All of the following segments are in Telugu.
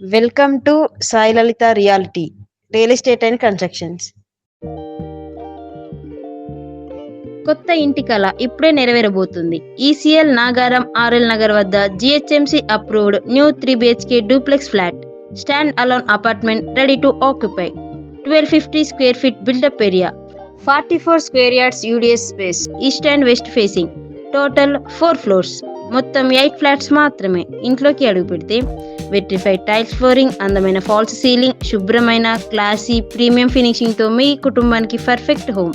Welcome to Sai Lalitha reality real estate and constructions కొత్త ఇంటి కళ ఇప్పుడే నెరవేరబోతుంది. ఈసీఎల్ నాగారం ఆర్ఎల్ నగర్ వద్ద GHMC approved new three BHK duplex flat stand alone apartment ready to occupy twelve fifty square feet built up area forty four square yards UDS space east and west facing total four floors మొత్తం ఎయిట్ ఫ్లాట్స్ మాత్రమే. ఇంట్లోకి అడుగు పెడితే వెట్రిఫైడ్ టైల్స్ ఫ్లోరింగ్ అందమైన ఫాల్స్ సీలింగ్ శుభ్రమైన క్లాసీ ప్రీమియం ఫినిషింగ్తో మీ కుటుంబానికి perfect home.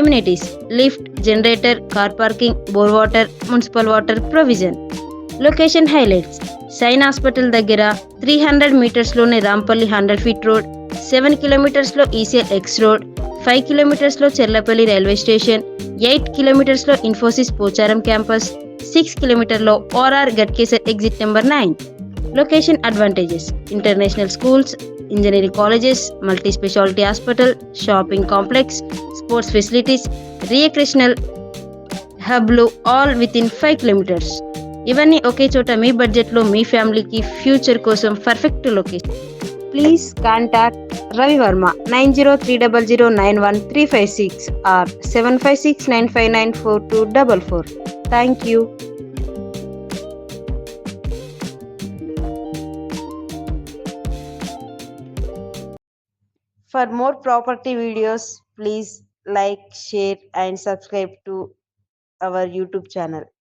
Amenities lift generator car parking bore water municipal water provision. Location highlights sign hospital దగ్గర three hundred మీటర్స్లోనే Rampally hundred feet road seven కిలోమీటర్స్లో ECL X road five కిలోమీటర్స్లో చెర్లపల్లి రైల్వే స్టేషన్ ఎయిట్ కిలోమీటర్స్లో Infosys Pocharam campus six కిలోమీటర్లో ORR Ghatkesar exit number nine location advantages international schools engineering colleges multi speciality hospital shopping complex sports facilities recreational హబ్లు all with in five kilometres ఇవన్నీ ఒకే చోట మీ బడ్జెట్లో మీ ఫ్యామిలీకి ఫ్యూచర్ కోసం perfect location please contact Ravi Varma nine zero three double zero nine one three five six or seven five six nine five nine four two double four thank you For more property videos, please like, share, and subscribe to our YouTube channel.